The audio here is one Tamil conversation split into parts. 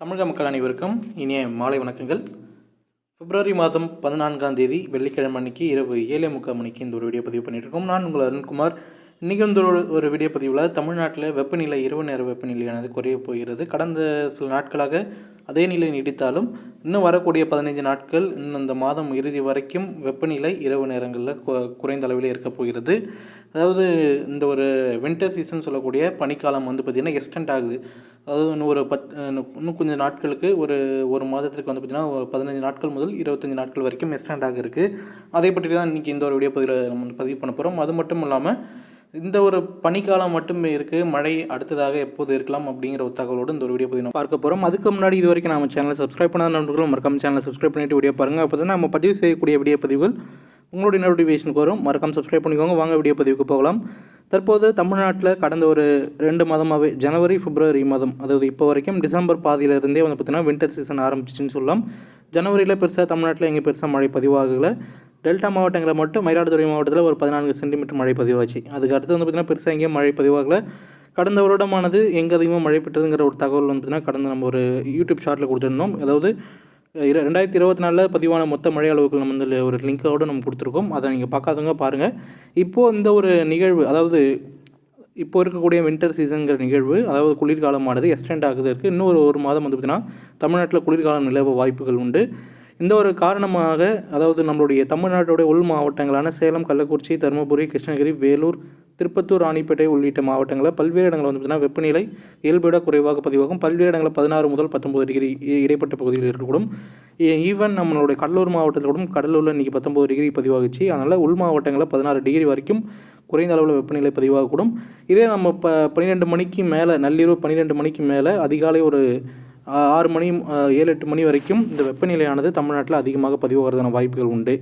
தமிழக மக்கள் அனைவருக்கும் இனிய மாலை வணக்கங்கள். பிப்ரவரி மாதம் பதினான்காம் தேதி வெள்ளிக்கிழமை அன்னைக்கு இரவு ஏழே முக்கால் மணிக்கு இந்த ஒரு வீடியோ பதிவு பண்ணியிருக்கோம் இருக்கோம். நான் உங்கள் அருண்குமார். இன்றைக்கி வந்து ஒரு ஒரு வீடியோ பதிவில் தமிழ்நாட்டில் வெப்பநிலை இரவு நேர வெப்பநிலையானது குறைய போகிறது. கடந்த சில நாட்களாக அதே நிலை நீடித்தாலும் இன்னும் வரக்கூடிய பதினைஞ்சு நாட்கள் இன்னும் இந்த மாதம் இறுதி வரைக்கும் வெப்பநிலை இரவு நேரங்களில் குறைந்த அளவில் இருக்க போகிறது. அதாவது இந்த ஒரு வின்டர் சீசன் சொல்லக்கூடிய பனிக்காலம் வந்து பார்த்திங்கன்னா எக்ஸ்டெண்ட் ஆகுது. அதாவது இன்னும் ஒரு பத் இன்னும் கொஞ்சம் நாட்களுக்கு ஒரு ஒரு மாதத்திற்கு வந்து பார்த்திங்கன்னா ஒரு பதினஞ்சு நாட்கள் முதல் இருபத்தஞ்சி நாட்கள் வரைக்கும் எக்ஸ்டெண்ட் ஆக இருக்குது அதை பற்றி தான் இன்றைக்கி இந்த ஒரு வீடியோ பதிவில் நம்ம பதிவு பண்ண போகிறோம் அது மட்டும் இல்லாமல் இந்த ஒரு பனிக்காலம் மட்டுமே இருக்குது மழை அடுத்ததாக எப்போது இருக்கலாம் அப்படிங்கிற ஒரு தகவலோடு இந்த ஒரு வீடியோ பற்றி நம்ம பார்க்க போகிறோம் அதுக்கு முன்னாடி இது வரைக்கும் நம்ம சேனலை சப்ஸ்கிரைப் பண்ணாத நண்பர்களும் மறக்காம சேனலை சப்ஸ்கிரைப் பண்ணிட்டு வீடியோ பாருங்கள் அப்போ தான் நம்ம பதிவு செய்யக்கூடிய வீடியோ பதிவுகள் உங்களுடைய நோட்டிஃபிகேஷனுக்கு வரும். மறக்காம சப்ஸ்கிரைப் பண்ணிக்கோங்க. வாங்க வீடியோ பதிவுக்கு போகலாம். தற்போது தமிழ்நாட்டில் கடந்த ஒரு ரெண்டு மாதமாகவே ஜனவரி பிப்ரவரி மாதம் அதாவது இப்போ வரைக்கும் டிசம்பர் பாதியிலிருந்தே வந்து பார்த்திங்கன்னா வின்டர் சீசன் ஆரம்பிச்சிச்சின்னு சொல்லலாம். ஜனவரியில் பெருசாக தமிழ்நாட்டில் எங்கே பெருசாக மழை பதிவாகலை. டெல்டா மாவட்டங்களில் மட்டும் மயிலாடுதுறை மாவட்டத்தில் ஒரு பதினான்கு சென்டிமீட்டர் மழை பதிவாச்சு. அதுக்கு அடுத்து வந்து பார்த்திங்கன்னா பெருசாக எங்கேயும் மழை பதிவாகலை. கடந்த வருடமானது எங்கே அதிகமாக மழை பெற்றதுங்கிற ஒரு தகவல் வந்து பார்த்திங்கன்னா கடந்த நம்ம ஒரு யூடியூப் ஷார்ட்டில் கொடுத்துருந்தோம். அதாவது ரெண்டாயிரத்தி இருபத்தி நாலில் பதிவான மொத்த மழை அளவுகள் நம்ம வந்து ஒரு லிங்க்கோடு நம்ம கொடுத்துருக்கோம். அதை நீங்கள் பார்க்காதவங்க பாருங்கள் இப்போது இந்த ஒரு நிகழ்வு அதாவது இப்போ இருக்கக்கூடிய வின்டர் சீசனுங்கிற நிகழ்வு அதாவது குளிர்காலமானது எக்ஸ்டெண்ட் ஆகுதற்கு இன்னும் ஒரு ஒரு மாதம் வந்து பார்த்திங்கன்னா தமிழ்நாட்டில் குளிர்காலம் நிலவ வாய்ப்புகள் உண்டு. இந்த ஒரு காரணமாக அதாவது நம்மளுடைய தமிழ்நாட்டுடைய உள் மாவட்டங்களான சேலம் கள்ளக்குறிச்சி தருமபுரி கிருஷ்ணகிரி வேலூர் திருப்பத்தூர் ராணிப்பேட்டை உள்ளிட்ட மாவட்டங்களில் பல்வேறு இடங்களில் வந்து பார்த்தீங்கன்னா வெப்பநிலை இயல்பை குறைவாக பதிவாகும். பல்வேறு இடங்களில் பதினாறு முதல் பத்தொம்பது டிகிரி இடைப்பட்ட பகுதியில் இருக்கக்கூடும். ஈவன் நம்மளுடைய கடலூர் மாவட்டத்தில் கூட கடலூரில் இன்றைக்கி பத்தொம்பது டிகிரி பதிவாகுச்சு அதனால் உள் மாவட்டங்களில் பதினாறு டிகிரி வரைக்கும் குறைந்த அளவில் வெப்பநிலை பதிவாகக்கூடும். இதே நம்ம ப பன்னிரெண்டு மணிக்கு மேலே நள்ளிரவு பன்னிரெண்டு மணிக்கு மேலே அதிகாலை ஒரு ஆறு மணி ஏழு எட்டு மணி வரைக்கும் இந்த வெப்பநிலையானது தமிழ்நாட்டில் அதிகமாக பதிவாகிறதான வாய்ப்புகள் உண்டு.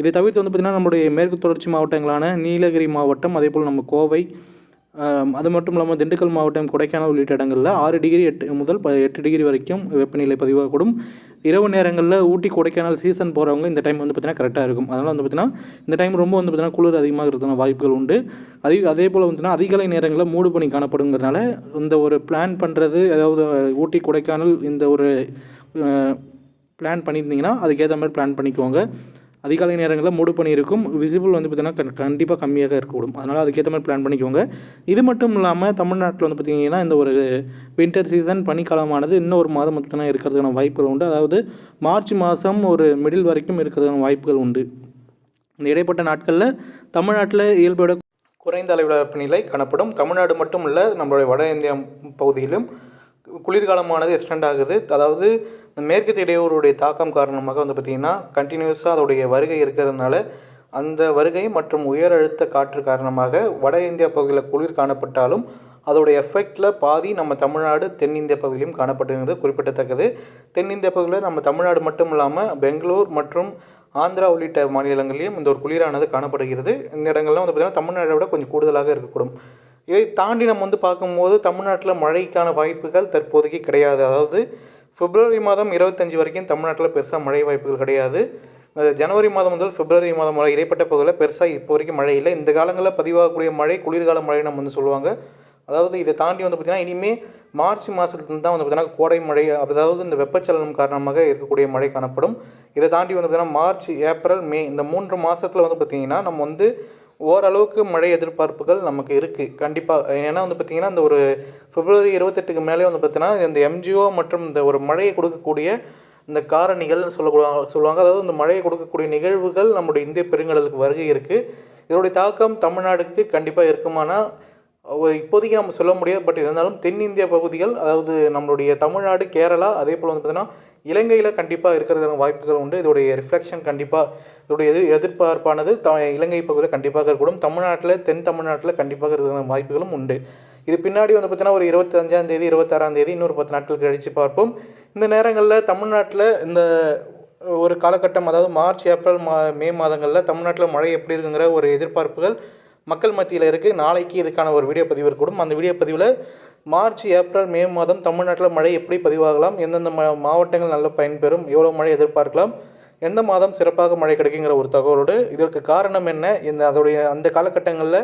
இதை தவிர்த்து வந்து பார்த்திங்கன்னா நம்முடைய மேற்கு தொடர்ச்சி மாவட்டங்களான நீலகிரி மாவட்டம் அதே போல் நம்ம கோவை அது மட்டும் இல்லாமல் திண்டுக்கல் மாவட்டம் கொடைக்கானல் உள்ளிட்ட இடங்களில் ஆறு டிகிரி எட்டு முதல் ப எட்டு டிகிரி வரைக்கும் வெப்பநிலை பதிவாகக்கூடும். இரவு நேரங்களில் ஊட்டி கொடைக்கானல் சீசன் போகிறவங்க இந்த டைம் வந்து பார்த்திங்கன்னா கரெக்டாக இருக்கும். அதனால் வந்து பார்த்திங்கன்னா இந்த டைம் ரொம்ப வந்து பார்த்திங்கன்னா குளிர் அதிகமாக இருக்கிறதுன வாய்ப்புகள் உண்டு. அதே அதே போல் வந்துன்னா அதிகாலை நேரங்களில் மூடு பணி காணப்படுங்கிறனால இந்த ஒரு பிளான் பண்ணுறது அதாவது ஊட்டி கொடைக்கானல் இந்த ஒரு பிளான் பண்ணியிருந்தீங்கன்னா அதுக்கேற்ற மாதிரி பிளான் பண்ணிக்கோங்க. அதிகாலை நேரங்களில் மூடு பண்ணி இருக்கும். விசிபிள் வந்து பார்த்திங்கன்னா கண்டிப்பாக கம்மியாக இருக்கக்கூடும். அதனால் அதுக்கேற்ற மாதிரி பிளான் பண்ணிக்கோங்க. இது மட்டும் இல்லாமல் தமிழ்நாட்டில் வந்து பார்த்திங்கன்னா இந்த ஒரு வின்டர் சீசன் பனிக்காலமானது இன்னும் ஒரு மாதம் மட்டும் இருக்கிறதுக்கான வாய்ப்புகள் உண்டு. அதாவது மார்ச் மாதம் ஒரு மிடில் வரைக்கும் இருக்கிறதுக்கான வாய்ப்புகள் உண்டு. இந்த இடைப்பட்ட நாட்களில் தமிழ்நாட்டில் இயல்போட குறைந்த அளவில் வெப்பநிலை காணப்படும். தமிழ்நாடு மட்டும் இல்லை நம்மளுடைய வட இந்தியா பகுதியிலும் குளிர்காலமானது எக்ஸ்டெண்ட் ஆகுது. அதாவது இந்த மேற்கு இடையூறுடைய தாக்கம் காரணமாக வந்து பார்த்திங்கன்னா கண்டினியூஸாக அதோடைய வருகை இருக்கிறதுனால அந்த வருகை மற்றும் உயர் அழுத்த காற்று காரணமாக வட இந்தியா பகுதியில் குளிர் காணப்பட்டாலும் அதோடைய எஃபெக்டில் பாதி நம்ம தமிழ்நாடு தென்னிந்திய பகுதியிலும் காணப்பட்டிருக்கிறது குறிப்பிடத்தக்கது. தென்னிந்திய பகுதியில் நம்ம தமிழ்நாடு மட்டும் இல்லாமல் பெங்களூர் மற்றும் ஆந்திரா உள்ளிட்ட மாநிலங்களிலும் இந்த ஒரு குளிரானது காணப்படுகிறது. இந்த இடங்கள்லாம் வந்து பார்த்திங்கன்னா தமிழ்நாட்டை விட கொஞ்சம் கூடுதலாக இருக்கக்கூடும். இதை தாண்டி நம்ம வந்து பார்க்கும்போது தமிழ்நாட்டில் மழைக்கான வாய்ப்புகள் தற்போதைக்கு கிடையாது. அதாவது பிப்ரவரி மாதம் இருபத்தஞ்சி வரைக்கும் தமிழ்நாட்டில் பெருசாக மழை வாய்ப்புகள் கிடையாது. ஜனவரி மாதம் முதல் பிப்ரவரி மாதம் வரை இடைப்பட்ட பகுதியில் பெருசாக இப்போ வரைக்கும் மழை இல்லை. இந்த காலங்களில் பதிவாகக்கூடிய மழை குளிர்கால மழை நம்ம வந்து சொல்லுவாங்க. அதாவது இதை தாண்டி வந்து பார்த்திங்கன்னா இனிமேல் மார்ச் மாதத்துலேருந்து தான் வந்து பார்த்திங்கன்னா கோடை மழை அதாவது இந்த வெப்பச்சலனம் காரணமாக இருக்கக்கூடிய மழை காணப்படும். இதை தாண்டி வந்து பார்த்திங்கன்னா மார்ச் ஏப்ரல் மே இந்த மூன்று மாதத்தில் வந்து பார்த்திங்கன்னா நம்ம வந்து ஓரளவுக்கு மழை எதிர்பார்ப்புகள் நமக்கு இருக்குது கண்டிப்பாக ஏன்னா வந்து பார்த்திங்கன்னா இந்த ஒரு பிப்ரவரி இருபத்தெட்டுக்கு மேலே வந்து பார்த்திங்கன்னா இந்த எம்ஜிஓ மற்றும் இந்த ஒரு மழையை கொடுக்கக்கூடிய இந்த காரணிகள் சொல்லக்கூடாது சொல்லுவாங்க. அதாவது இந்த மழையை கொடுக்கக்கூடிய நிகழ்வுகள் நம்முடைய இந்திய பெருங்கடலுக்கு வருகை இருக்குது இதனுடைய தாக்கம் தமிழ்நாடுக்கு கண்டிப்பாக இருக்குமானா இப்போதைக்கு நம்ம சொல்ல முடியாது. பட் இருந்தாலும் தென்னிந்திய பகுதிகள் அதாவது நம்மளுடைய தமிழ்நாடு கேரளா அதே போல் வந்து பார்த்திங்கன்னா இலங்கையில் கண்டிப்பாக இருக்கிறதுக்கான வாய்ப்புகள் உண்டு. இதோடைய ரிஃப்ளெக்ஷன் கண்டிப்பாக இதோடைய எதிர் எதிர்பார்ப்பானது த இலங்கை பகுதியில் கண்டிப்பாக இருக்கக்கூடும். தமிழ்நாட்டில் தென் தமிழ்நாட்டில் கண்டிப்பாக இருக்கிறதுக்கான வாய்ப்புகளும் உண்டு. இது பின்னாடி வந்து பார்த்தீங்கன்னா ஒரு இருபத்தஞ்சாம் தேதி இருபத்தாறாம் தேதி இன்னொரு பத்து நாட்கள் கழித்து பார்ப்போம். இந்த நேரங்களில் தமிழ்நாட்டில் இந்த ஒரு காலகட்டம் அதாவது மார்ச் ஏப்ரல் மா மே மாதங்களில் தமிழ்நாட்டில் மழை எப்படி இருக்குங்கிற ஒரு எதிர்பார்ப்புகள் மக்கள் மத்தியில் இருக்குது நாளைக்கு இதுக்கான ஒரு வீடியோ பதிவு இருக்கக்கூடும் அந்த வீடியோ பதிவில் மார்ச் ஏப்ரல் மே மாதம் தமிழ்நாட்டில் மழை எப்படி பதிவாகலாம்? எந்தெந்த மா மாவட்டங்கள் நல்ல பயன்பெறும்? எவ்வளோ மழை எதிர்பார்க்கலாம்? எந்த மாதம் சிறப்பாக மழை கிடைக்குங்கிற ஒரு தகவலோடு இதற்கு காரணம் என்ன? இந்த அதோடைய அந்த காலகட்டங்களில்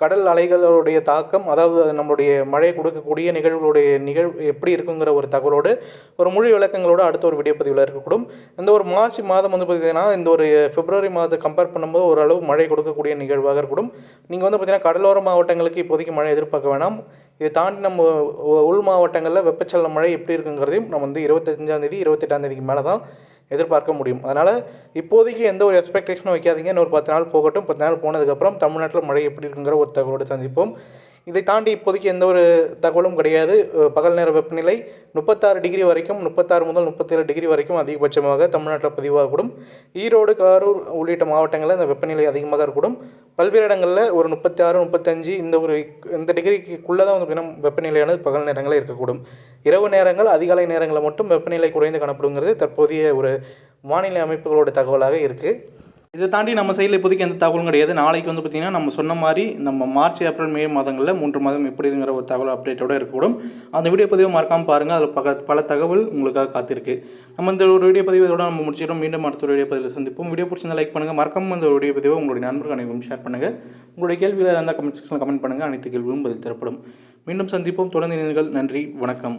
கடல் அலைகளுடைய தாக்கம் அதாவது நம்மளுடைய மழை கொடுக்கக்கூடிய நிகழ்வுகளுடைய நிகழ்வு எப்படி இருக்குங்கிற ஒரு தகவலோடு ஒரு முழு விளக்கங்களோடு அடுத்த ஒரு வீடியோ பதிவில் இருக்கக்கூடும். இந்த ஒரு மார்ச் மாதம் வந்து பார்த்திங்கன்னா இந்த ஒரு பிப்ரவரி மாதத்தை கம்பேர் பண்ணும்போது ஓரளவு மழை கொடுக்கக்கூடிய நிகழ்வாக இருக்கக்கூடும். நீங்கள் வந்து பார்த்திங்கன்னா கடலோர மாவட்டங்களுக்கு இப்போதைக்கு மழை எதிர்பார்க்க வேணாம். இதை தாண்டி நம்ம உ- உள் மாவட்டங்களில் வெப்பச்சலன மழை எப்படி இருக்குங்கிறதையும் நம்ம வந்து இருபத்தஞ்சாந்தேதி இருபத்தெட்டாந்தேதிக்கு மேலே தான் எதிர்பார்க்க முடியும். அதனால் இப்போதைக்கு எந்த ஒரு எக்ஸ்பெக்டேஷனும் வைக்காதீங்க. இன்னொரு பத்து நாள் போகட்டும். பத்து நாள் போனதுக்கப்புறம் தமிழ்நாட்டில் மழை எப்படி இருக்குங்கிற ஒரு தகவலோடு சந்திப்போம். இதை தாண்டி இப்போதைக்கு எந்த ஒரு தகவலும் கிடையாது. பகல் நேர வெப்பநிலை முப்பத்தாறு டிகிரி வரைக்கும் முப்பத்தாறு முதல் முப்பத்தேழு டிகிரி வரைக்கும் அதிகபட்சமாக தமிழ்நாட்டில் பதிவாகக்கூடும். ஈரோடு கரூர் உள்ளிட்ட மாவட்டங்களில் இந்த வெப்பநிலை அதிகமாக இருக்கக்கூடும். பல்வேறு இடங்களில் ஒரு முப்பத்தி ஆறு முப்பத்தஞ்சு இந்த ஒரு இந்த டிகிரிக்குள்ளே தான் வந்து வெப்பநிலையானது பகல் நேரங்களில் இருக்கக்கூடும். இரவு நேரங்கள் அதிகாலை நேரங்களில் மட்டும் வெப்பநிலை குறைந்து காணப்படுங்கிறது தற்போதைய ஒரு வானிலை அமைப்புகளோட தகவலாக இருக்குது இதை தாண்டி நம்ம சைடில் இப்போதைக்கு எந்த தகவலும் கிடையாது. நாளைக்கு வந்து பார்த்திங்கன்னா நம்ம சொன்ன மாதிரி நம்ம மார்ச் ஏப்ரல் மே மாதங்களில் மூன்று மாதம் எப்படிங்கிற ஒரு தகவல் அப்டேட்டோட இருக்கக்கூடும். அந்த வீடியோ பதிவை மறக்காமல் பாருங்கள் அதில் பக பல தகவல் உங்களுக்காக காத்திருக்கு. நம்ம இந்த ஒரு வீடியோ பதிவு இதோட நம்ம முடிச்சிடும் மீண்டும் அடுத்த ஒரு வீடியோ பதிவில் சந்திப்போம். வீடியோ பிடிச்சிருந்தா லைக் பண்ணுங்கள் மறக்காமல் இந்த வீடியோ பதிவை உங்களுடைய நண்பர்கள் அனைவரும் ஷேர் பண்ணுங்கள் உங்களுடைய கேள்வியில் இருந்தால் கமெண்ட் செக்ஷனில் கமெண்ட் பண்ணுங்கள் அனைத்து கேள்வியும் பதில் தரப்படும். மீண்டும் சந்திப்போம். தொடர்ந்து நன்றி. வணக்கம்.